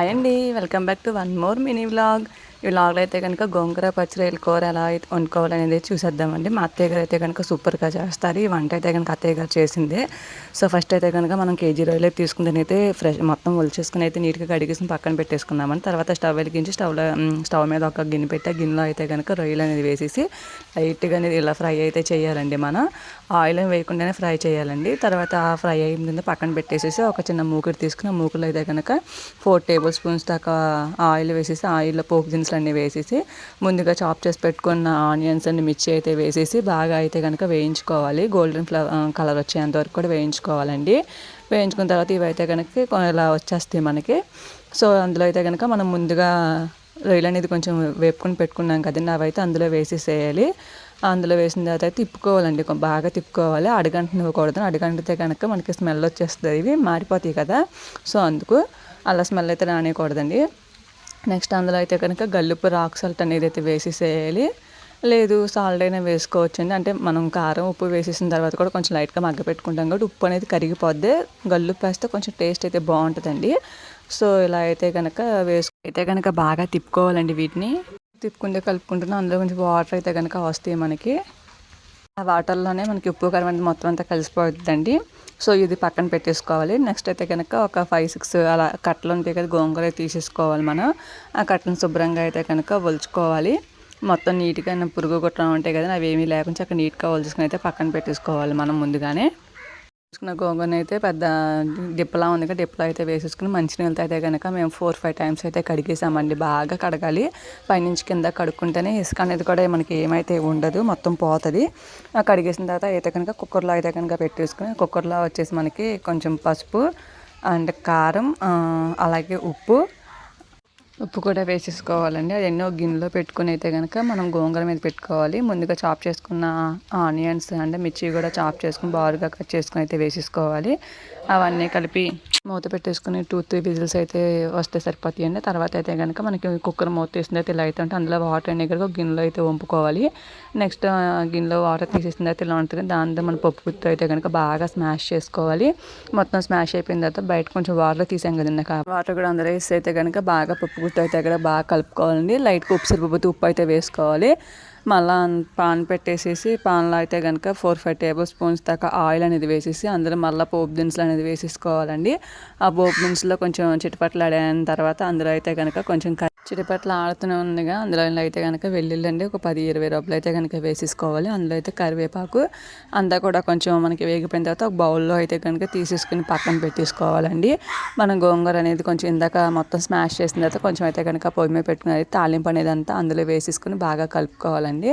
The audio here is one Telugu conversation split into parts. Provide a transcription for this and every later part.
హాయ్ అండి. Welcome back to one more mini vlog. ఈ లాగ్లో అయితే కనుక గోంగూర పచ్చడి కూర ఎలా అయితే వండుకోవాలనేది చూసేద్దామండి. మా అత్తయ్య గారు అయితే కనుక సూపర్గా చేస్తారు. ఈ వంట అయితే కనుక అత్తయ్య గారు చేసిందే. సో ఫస్ట్ అయితే కనుక మనం కేజీ రొయ్యలు అయితే తీసుకుని అయితే ఫ్రెష్ మొత్తం ఒలిచేసుకుని అయితే నీట్గా కడిగేసి పక్కన పెట్టేసుకున్నామని తర్వాత స్టవ్ వెలిగించి స్టవ్లో స్టవ్ మీద ఒక గిన్నె పెట్టి ఆ గిన్నెలో అయితే కనుక రొయ్యలు అనేది వేసేసి లైట్గా అనేది ఇలా ఫ్రై అయితే చేయాలండి మనం. ఆయిల్ వేయకుండానే ఫ్రై చేయాలండి. తర్వాత ఆ ఫ్రై అయిన పక్కన పెట్టేసేసి ఒక చిన్న మూకుడు తీసుకుని ఆ మూకులో అయితే కనుక ఫోర్ టేబుల్ స్పూన్స్ దాకా ఆయిల్ వేసేసి ఆయిల్లో పోపు దినుసులు అన్నీ వేసేసి ముందుగా చాప్ చేసి పెట్టుకున్న ఆనియన్స్ అన్ని మిర్చి అయితే వేసేసి బాగా అయితే కనుక వేయించుకోవాలి. గోల్డెన్ ఫ్లవర్ కలర్ వచ్చేంత వరకు కూడా వేయించుకోవాలండి. వేయించుకున్న తర్వాత ఇవైతే కనుక ఇలా వచ్చేస్తాయి మనకి. సో అందులో అయితే కనుక మనం ముందుగా రొయ్యలు అనేది కొంచెం వేపుకొని పెట్టుకున్నాం కదండి అవైతే అందులో వేసేసేయాలి. అందులో వేసిన తర్వాత అయితే తిప్పుకోవాలండి బాగా తిప్పుకోవాలి. అడగంటనివ్వకూడదు అడగంటితే కనుక మనకి స్మెల్ వచ్చేస్తుంది. ఇవి మారిపోతాయి కదా. సో అందుకు అలా స్మెల్ అయితే రానియకూడదండి. నెక్స్ట్ అందులో అయితే కనుక గల్లుపు రాక్ సాల్ట్ అనేది అయితే వేసేసేయాలి. లేదు సాల్ట్ అయినా వేసుకోవచ్చండి. అంటే మనం కారం ఉప్పు వేసేసిన తర్వాత కూడా కొంచెం లైట్గా మగ్గ పెట్టుకుంటాం కాబట్టి ఉప్పు అనేది కరిగిపోద్ది. గల్లుప్పు వేస్తే కొంచెం టేస్ట్ అయితే బాగుంటుందండి. సో ఇలా అయితే కనుక వేసుకు అయితే కనుక బాగా తిప్పుకోవాలండి వీటిని. తిప్పుకుంటే కలుపుకుంటున్నాం. అందులో కొంచెం వాటర్ అయితే కనుక వస్తాయి మనకి. ఆ వాటర్లోనే మనకి ఉప్పు కారం అనేది మొత్తం అంతా కలిసిపోతుందండి సో ఇది పక్కన పెట్టేసుకోవాలి. నెక్స్ట్ అయితే కనుక ఒక ఫైవ్ సిక్స్ అలా కట్టలు ఉంటాయి కదా గోంగూర తీసేసుకోవాలి మనం. ఆ కట్టను శుభ్రంగా అయితే కనుక ఒలుచుకోవాలి. మొత్తం నీట్గా పురుగు గుట్టడం ఉంటాయి కదా అవి ఏమీ లేకుండా అక్కడ నీట్గా ఒలుచుకుని అయితే పక్కన పెట్టేసుకోవాలి మనం ముందుగానే. వేసుకున్న గోంగూరని అయితే పెద్ద డిప్పలా ఉంది కదా డిప్పలో అయితే వేసేసుకుని మంచినీళ్ళతో అయితే కనుక మేము ఫోర్ ఫైవ్ టైమ్స్ అయితే కడిగేసామండి. బాగా కడగాలి. పైనుంచి కింద కడుక్కుంటేనే ఇసుక అనేది కూడా మనకి ఏమైతే ఉండదు మొత్తం పోతుంది. కడిగేసిన తర్వాత అయితే కనుక కుక్కర్లో అయితే కనుక పెట్టేసుకుని కుక్కర్లో వచ్చేసి మనకి కొంచెం పసుపు అండ్ కారం అలాగే ఉప్పు ఉప్పు కూడా వేసేసుకోవాలండి. అది ఎన్నో గిన్నెలో పెట్టుకుని అయితే కనుక మనం గోంగూర మీద పెట్టుకోవాలి. ముందుగా చాప్ చేసుకున్న ఆనియన్స్ అంటే మిర్చి కూడా చాప్ చేసుకుని బారుగా కట్ చేసుకుని అయితే వేసేసుకోవాలి. అవన్నీ కలిపి మూత పెట్టేసుకుని టూ త్రీ విజిల్స్ అయితే వస్తే సరిపోతాయండి. తర్వాత అయితే కనుక మనకి కుక్కర్ మూత తీసిన అయితే ఇలా అయితే ఉంటే అందులో వాటర్ అనేది కనుక గిన్నెలో అయితే వంపుకోవాలి. నెక్స్ట్ గిన్నెలో వాటర్ తీసేసిన తర్వాత ఇలా ఉంటుంది. దాంతో మన పప్పు గుత్తు అయితే కనుక బాగా స్మాష్ చేసుకోవాలి. మొత్తం స్మాష్ అయిపోయిన తర్వాత బయట కొంచెం వాటర్ తీసాం కదండి. వాటర్ కూడా అందరూ వేస్తే అయితే కనుక బాగా పప్పు గుత్తి అయితే అక్కడ బాగా కలుపుకోవాలండి. లైట్గా ఉప్పు సరిపోతే ఉప్పు అయితే వేసుకోవాలి. మళ్ళా పాన్ పెట్టేసేసి పాన్లో అయితే కనుక ఫోర్ ఫైవ్ టేబుల్ స్పూన్స్ దాకా ఆయిల్ అనేది వేసేసి అందులో మళ్ళీ పోపు దినుసులు అనేది వేసేసుకోవాలండి. ఆ పోపు దినుసులో కొంచెం చిటపట్లు ఆడిన తర్వాత అందులో అయితే కనుక కొంచెం చిటిపట్ల ఆడుతూనే ఉందిగా. అందులో అయితే కనుక వెల్లుల్లండి ఒక పది ఇరవై రూపాయలు అయితే కనుక వేసేసుకోవాలి. అందులో అయితే కరివేపాకు అంతా కూడా కొంచెం మనకి వేగిపోయిన తర్వాత ఒక బౌల్లో అయితే కనుక తీసేసుకుని పక్కన పెట్టేసుకోవాలండి. మనం గోంగూర అనేది కొంచెం ఇందాక మొత్తం స్మాష్ చేసిన తర్వాత కొంచెం అయితే కనుక పొయ్యి మీద పెట్టుకుని తాలింపు అనేది అంతా అందులో వేసేసుకుని బాగా కలుపుకోవాలండి.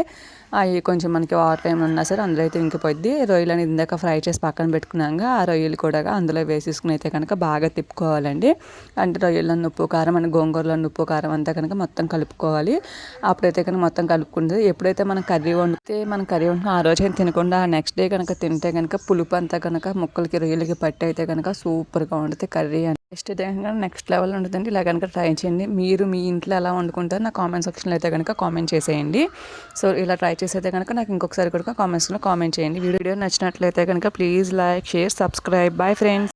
అవి కొంచెం మనకి వాటర్ ఏమైనా ఉన్నా సరే అందులో అయితే ఇంకిపోద్ది రొయ్యలు అనేది ఇందాక ఫ్రై చేసి పక్కన పెట్టుకున్నాక ఆ రొయ్యలు కూడా అందులో వేసేసుకుని అయితే కనుక బాగా తిప్పుకోవాలండి. అంటే రొయ్యల్లో ఉప్పు కారం అని గోంగూరలో ఉప్పు కారం అంతా కనుక మొత్తం కలుపుకోవాలి. అప్పుడైతే కనుక మొత్తం కలుపుకుంటుంది. ఎప్పుడైతే మనం కర్రీ వండితే మనం కర్రీ వండుకుని ఆ రోజు తినకుండా నెక్స్ట్ డే కనుక తింటే కనుక పులుపు అంతా కనుక ముక్కలకి రొయ్యలకి పట్టి అయితే కనుక సూపర్గా వండితే కర్రీ నెక్స్ట్ అయితే కనుక నెక్స్ట్ లెవెల్ ఉంటుందండి. ఇలా కనుక ట్రై చేయండి. మీరు మీ ఇంట్లో ఎలా వండుకుంటారు నా కామెంట్ సెక్షన్లో అయితే కనుక కామెంట్ చేసేయండి. సో ఇలా ట్రై చేసైతే కనుక నాకు ఇంకొకసారి కూడా కామెంట్స్లో కామెంట్ చేయండి. వీడియో నచ్చినట్లయితే కనుక please like share subscribe. Bye friends.